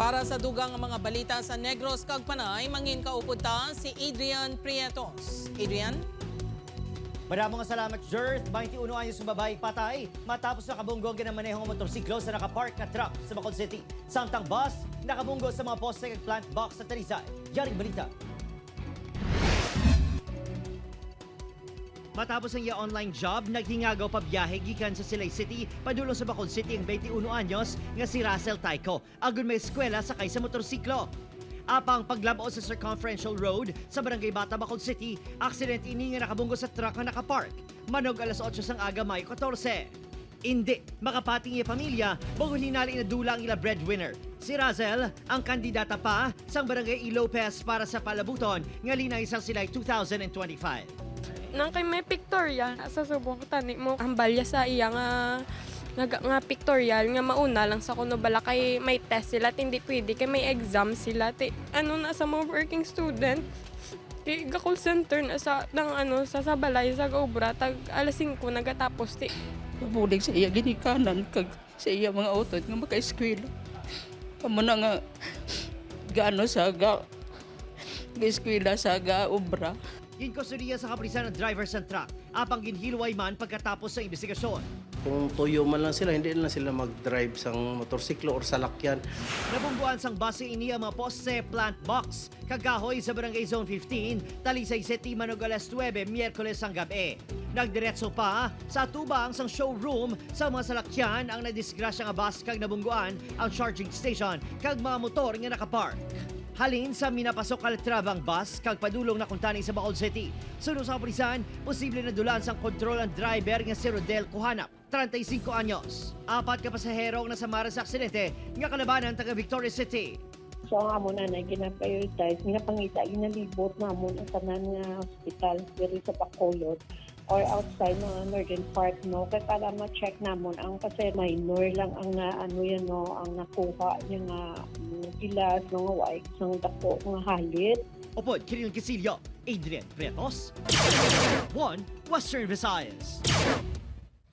Para sa dugang mga balita sa Negros kag Panay, mangin kaupod ta si Adrian Prietos. Adrian? Maraming salamat, Jerth. 21 anyos yung babae patay matapos nakabunggong ginamaneho ang motorsiklo sa nakapark na truck sa Bacol City. Samtang bus, nakabunggo sa mga poste at plant box sa Talisay. Yaring balita. Matapos ang iya online job, naghingagaw pa biyahe gikan sa Silay City padulong sa Bacol City ang 21 anyos nga si Russell Taiko. Agon may eskwela sakay sa motorsiklo. Apang paglabao sa Circumferential Road sa Barangay Bata, Bacol City, aksidente ini nga nakabunggo sa truck nga nakapark. Manog alas 8 sang aga, Mayo 14. Hindi, makapating iya pamilya, bagong hinali na dula ang ila breadwinner. Si Razel, ang kandidata pa sang Barangay. Lopez para sa palabuton, nga linay sang silay 2025. Nang kay may pictorial sa subong tani mo. Ang balya sa iya nga nga, nga pictorial nga mauna lang sa kuno bala kay may test sila hindi pwede kay may exam sila. Ti ano na sa mga working student? Kay ga call center na sa nang ano sa sabalay sa obra tag alas 5 nagatapos ti. Mabulig sa iya ginikanan kag sa iya mga autot nga maka-eskwela. Amo na nga gaano sa ga ga-eskwela sa ga obra. Yun kustudiya sa kaprisan ng driver sa truck, apang ginhilway man pagkatapos sa investigasyon. Kung tuyo man lang sila, hindi na sila mag-drive sang motorsiklo or salakyan. Nabungguan sang base ini ang mga poste plant box kagahoy sa Barangay Zone 15, Talisay City, Manog alas 9, Miyerkules ang gabi. Nagdiretso pa sa tubang sang showroom sa mga salakyan ang nadisgrasya nga bus kag nabungguan ang charging station kag mga motor nga nakapark. Halin sa minapasok kalatrabang bus kag padulong na kuntani sa Bacolod City. Sunod sa kapulisan, posible na dulan sang kontrol ang driver nga si Rodel Kuhanap, 35 anyos. Apat ka pasahero nga nasamara sa aksidente nga kalabanan taga Victoria City. So ang amo na na gina-prioritize nga pangita ginalibot na mo ang tanan nga hospital diri sa Bacolod or outside ng emergent part no? Kay para ma-check namon ang kasi minor lang ang na ano yan no? Ang nakuha niya nga gilas no? Nga white sang dako nga halit. Upod, Kiril Casillo, Adrian Pretos, One Western Visayas.